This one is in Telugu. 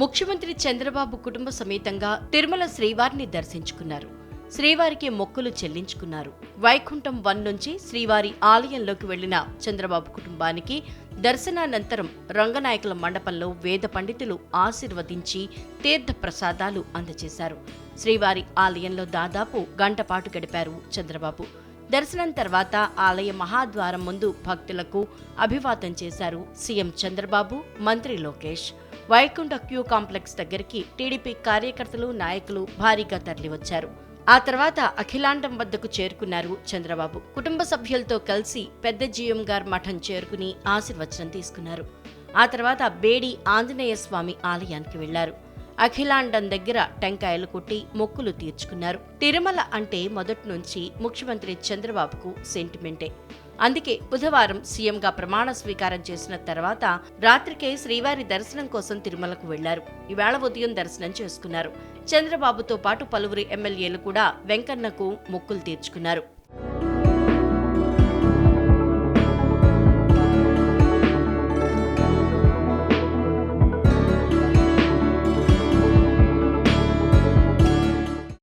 ముఖ్యమంత్రి చంద్రబాబు కుటుంబ సమేతంగా తిరుమల శ్రీవారిని దర్శించుకున్నారు. శ్రీవారికి మొక్కులు చెల్లించుకున్నారు. వైకుంఠం వన్ నుంచి శ్రీవారి ఆలయంలోకి వెళ్ళిన చంద్రబాబు కుటుంబానికి దర్శనానంతరం రంగనాయకుల మండపంలో వేద పండితులు ఆశీర్వదించి తీర్థ ప్రసాదాలు అందజేశారు. శ్రీవారి ఆలయంలో దాదాపు గంటపాటు గడిపారు చంద్రబాబు. దర్శనం తర్వాత ఆలయ మహాద్వారం ముందు భక్తులకు అభివాదం చేశారు సీఎం చంద్రబాబు మంత్రి లోకేష్. వైకుంఠ క్యూ కాంప్లెక్స్ దగ్గరికి టీడీపీ కార్యకర్తలు నాయకులు భారీగా తరలివచ్చారు. ఆ తర్వాత అఖిలాండం వద్దకు చేరుకున్నారు చంద్రబాబు. కుటుంబ సభ్యులతో కలిసి పెద్ద జీఎం గారు మఠం చేరుకుని ఆశీర్వచనం తీసుకున్నారు. ఆ తర్వాత బేడి ఆంజనేయ స్వామి ఆలయానికి వెళ్ళారు. అఖిలాండం దగ్గర టెంకాయలు కొట్టి మొక్కులు తీర్చుకున్నారు. తిరుమల అంటే మొదటి నుంచి ముఖ్యమంత్రి చంద్రబాబుకు సెంటిమెంటే. అందుకే బుధవారం సీఎంగా ప్రమాణ స్వీకారం చేసిన తర్వాత రాత్రికే శ్రీవారి దర్శనం కోసం తిరుమలకు వెళ్ళారు. ఈవేళ ఉదయం దర్శనం చేసుకున్నారు. చంద్రబాబుతో పాటు పలువురు ఎమ్మెల్యేలు కూడా వెంకన్నకు మొక్కులు తీర్చుకున్నారు.